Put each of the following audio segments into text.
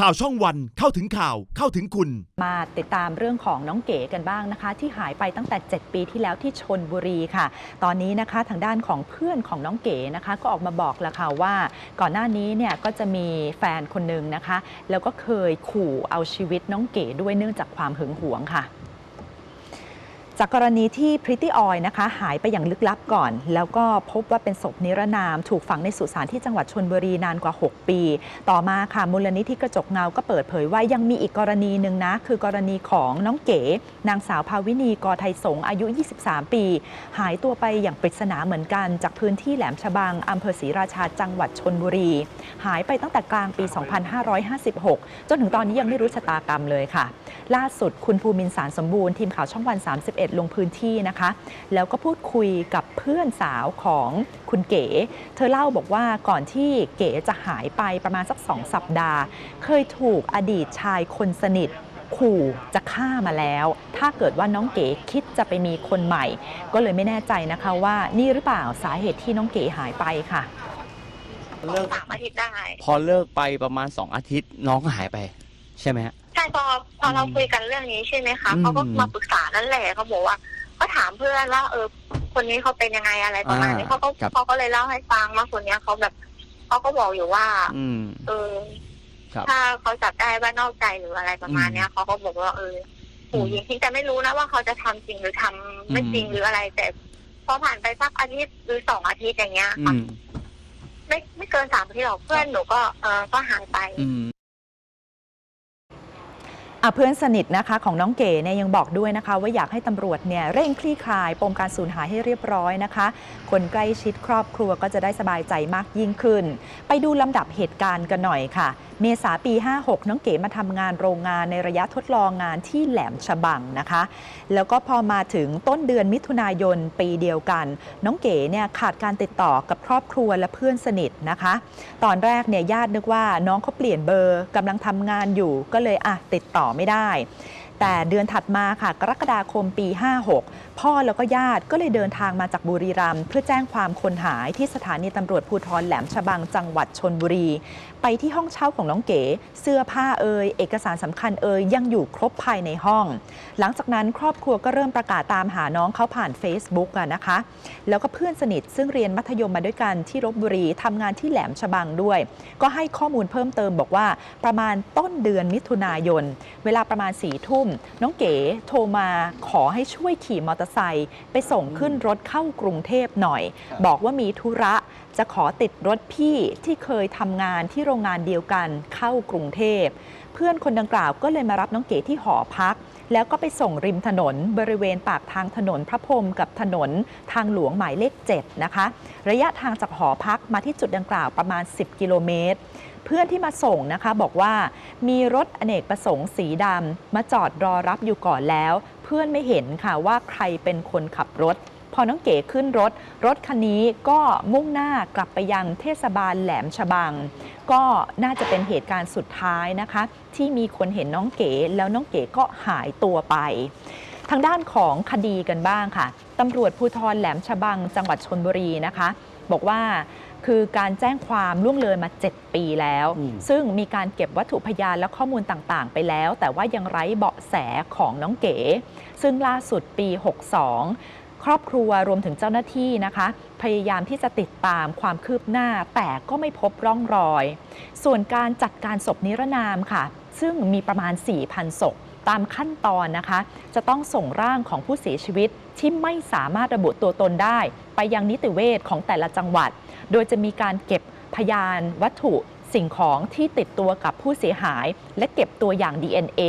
ข่าวช่องวันเข้าถึงข่าวเข้าถึงคุณ มาติดตามเรื่องของน้องเก๋กันบ้างนะคะ ที่หายไปตั้งแต่ 7 ปีที่แล้วที่ชนบุรีค่ะ ตอนนี้นะคะทางด้านของเพื่อนของน้องเก๋นะคะ ก็ออกมาบอกแล้วค่ะว่า ก่อนหน้านี้เนี่ยก็จะมีแฟนคนหนึ่งนะคะ แล้วก็เคยขู่เอาชีวิตน้องเก๋ด้วยเนื่องจากความหึงหวงค่ะ จากกรณีที่พริตตี้ออยนะคะหายไปอย่างลึกลับก่อน แล้วก็พบว่าเป็นศพนิรนาม ถูกฝังในสุสานที่จังหวัดชนบุรีนานกว่า 6 ปี ต่อมาค่ะมูลนิธิกระจกเงาก็เปิดเผยว่ายังมีอีกกรณีหนึ่งนะ คือกรณีของน้องเก๋ นางสาวภาวินีกอไทยสงอายุ 23 ปี หายตัวไปอย่างปริศนาเหมือนกัน จากพื้นที่แหลมฉบังอำเภอศรีราชาจังหวัดชนบุรี หายไปตั้งแต่กลางปี 2556 จนถึงตอนนี้ยังไม่รู้ชะตากรรมเลยค่ะ ล่าสุดคุณภูมินสารสมบูรณ์ทีมข่าวช่องวัน 31ลงพื้นที่นะคะ แล้วก็พูดคุยกับเพื่อนสาวของคุณเก๋ เธอเล่าบอกว่าก่อนที่เก๋จะหายไปประมาณสักสองสัปดาห์ เคยถูกอดีตชายคนสนิทขู่จะฆ่ามาแล้ว ถ้าเกิดว่าน้องเก๋คิดจะไปมีคนใหม่ ก็เลยไม่แน่ใจนะคะว่านี่หรือเปล่าสาเหตุที่น้องเก๋หายไปค่ะ เลิกสามอาทิตย์ได้ พอเลิกไปประมาณสองอาทิตย์น้องก็หายไป ใช่ไหมฮะ ใช่พอ พอเราคุยกันเรื่องนี้ใช่ไหมคะอืมเขาก็มาปรึกษานั่นแหละเขาบอกว่าก็ถามเพื่อนว่าเออ คนนี้เขาเป็นยังไงอะไรประมาณนี้อ่าเขาก็ครับเขาก็เลยเล่าให้ฟังว่าคนเนี้ยเขาแบบเขาก็บอกอยู่ว่า อืมเออครับถ้าเขาจับได้ว่านอกใจหรืออะไรประมาณเนี้ยเขาก็บอกว่าเออปู่ยิงทิ้งแต่ไม่รู้นะว่าเขาจะทำจริงหรือทำไม่จริงอืมหรืออะไร แต่พอผ่านไปสักอาทิตย์หรือสองอาทิตย์อย่างเงี้ยอืค่ะมไม่ไม่เกินสามอาทิตย์หรอกเพื่อนหนูก็เออก็หายไปอืมอะ เพื่อนสนิทนะคะของน้องเก๋เนี่ยยังบอกด้วยนะคะ ว่าอยากให้ตำรวจเนี่ยเร่งคลี่คลายปมการสูญหายให้เรียบร้อยนะคะ คนใกล้ชิดครอบครัวก็จะได้สบายใจมากยิ่งขึ้น ไปดูลำดับเหตุการณ์กันหน่อยค่ะ เมษาปี 56 น้องเก๋มาทำงานโรงงานในระยะทดลองงานที่แหลมฉบังนะคะ แล้วก็พอมาถึงต้นเดือนมิถุนายนปีเดียวกัน น้องเก๋เนี่ยขาดการติดต่อกับครอบครัวและเพื่อนสนิทนะคะ ตอนแรกเนี่ยญาตินึกว่าน้องเขาเปลี่ยนเบอร์กำลังทำงานอยู่ก็เลยอะติดต่อไม่ได้ แต่เดือนถัดมาค่ะ กรกฎาคมปี 56 พ่อแล้วก็ญาติก็เลยเดินทางมาจากบุรีรัมย์เพื่อแจ้งความคนหายที่สถานีตำรวจภูธรแหลมฉบังจังหวัดชนบุรี ไปที่ห้องเช่าของน้องเก๋ เสื้อผ้าเอ่ยเอกสารสำคัญเอ่ยยังอยู่ครบภายในห้อง หลังจากนั้นครอบครัวก็เริ่มประกาศตามหาน้องเขาผ่าน Facebook อะนะคะ แล้วก็เพื่อนสนิทซึ่งเรียนมัธยมมาด้วยกันที่ลบบุรีทำงานที่แหลมฉบังด้วย ก็ให้ข้อมูลเพิ่มเติมบอกว่าประมาณต้นเดือนมิถุนายน เวลาประมาณสี่ทุ่มน้องเก๋โทรมาขอให้ช่วยขี่มอเตอร์ไซค์ไปส่งขึ้นรถเข้ากรุงเทพหน่อยครับบอกว่ามีธุระจะขอติดรถพี่ที่เคยทำงานที่โรงงานเดียวกันเข้ากรุงเทพ เพื่อนคนดังกล่าวก็เลยมารับน้องเก๋ที่หอพัก แล้วก็ไปส่งริมถนนบริเวณปากทางถนนพระพรหมกับถนนทางหลวงหมายเลข 7 นะคะ ระยะทางจากหอพักมาที่จุดดังกล่าวประมาณ 10 กิโลเมตร เพื่อนที่มาส่งนะคะบอกว่ามีรถอเนกประสงค์สีดำมาจอดรอรับอยู่ก่อนแล้ว เพื่อนไม่เห็นค่ะว่าใครเป็นคนขับรถ พอน้องเก๋ขึ้นรถ รถคันนี้ก็มุ่งหน้ากลับไปยังเทศบาลแหลมฉบัง ก็น่าจะเป็นเหตุการณ์สุดท้ายนะคะ ที่มีคนเห็นน้องเก๋แล้วน้องเก๋ก็หายตัวไปทางด้านของคดีกันบ้างค่ะตำรวจภูธรแหลมฉบังจังหวัดชนบุรีนะคะ บอกว่า คือการแจ้งความล่วงเลยมา 7 ปีแล้วอืมซึ่งมีการเก็บวัตถุพยานและข้อมูลต่างๆ ไปแล้ว แต่ว่ายังไร้เบาะแสของน้องเก๋ ซึ่งล่าสุดปี 62ครอบครัวรวมถึงเจ้าหน้าที่นะคะ พยายามที่จะติดตามความคืบหน้าแต่ก็ไม่พบร่องรอย ส่วนการจัดการศพนิรนามค่ะ ซึ่งมีประมาณ 4,000 ศพ ตามขั้นตอนนะคะ จะต้องส่งร่างของผู้เสียชีวิตที่ไม่สามารถระบุตัวตนได้ ไปยังนิติเวชของแต่ละจังหวัด โดยจะมีการเก็บพยานวัตถุสิ่งของที่ติดตัวกับผู้เสียหาย และเก็บตัวอย่าง DNA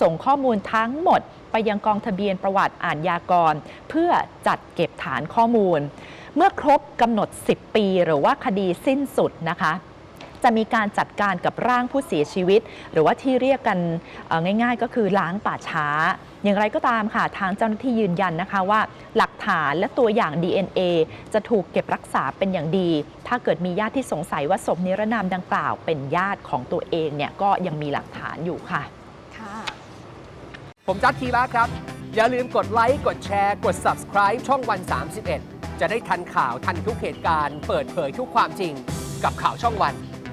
ส่งข้อมูลทั้งหมด ไปยังกองทะเบียนประวัติอ่าทยากร เพื่อจัดเก็บฐานข้อมูล เมื่อครบกำหนด 10 ปี หรือว่าคดีสิ้นสุดนะคะ จะมีการจัดการกับร่างผู้เสียชีวิต หรือว่าที่เรียกกันเอ่อง่าย ๆ ก็คือล้างป่าช้า อย่างไรก็ตามค่ะ ทางเจ้าหน้าที่ยืนยันนะคะว่า หลักฐานและตัวอย่าง DNA จะถูกเก็บรักษาเป็นอย่างดี ถ้าเกิดมีญาติที่สงสัยว่าศพนิรนามดังกล่าวเป็นญาติของตัวเองเนี่ยก็ยังมีหลักฐานอยู่ค่ะค่ะผมจัดทีละครับ อย่าลืมกดไลค์กดแชร์ กด subscribe ช่องวัน 31 จะได้ทันข่าวทันทุกเหตุการณ์ เปิดเผยทุกความจริง กับข่าวช่องวัน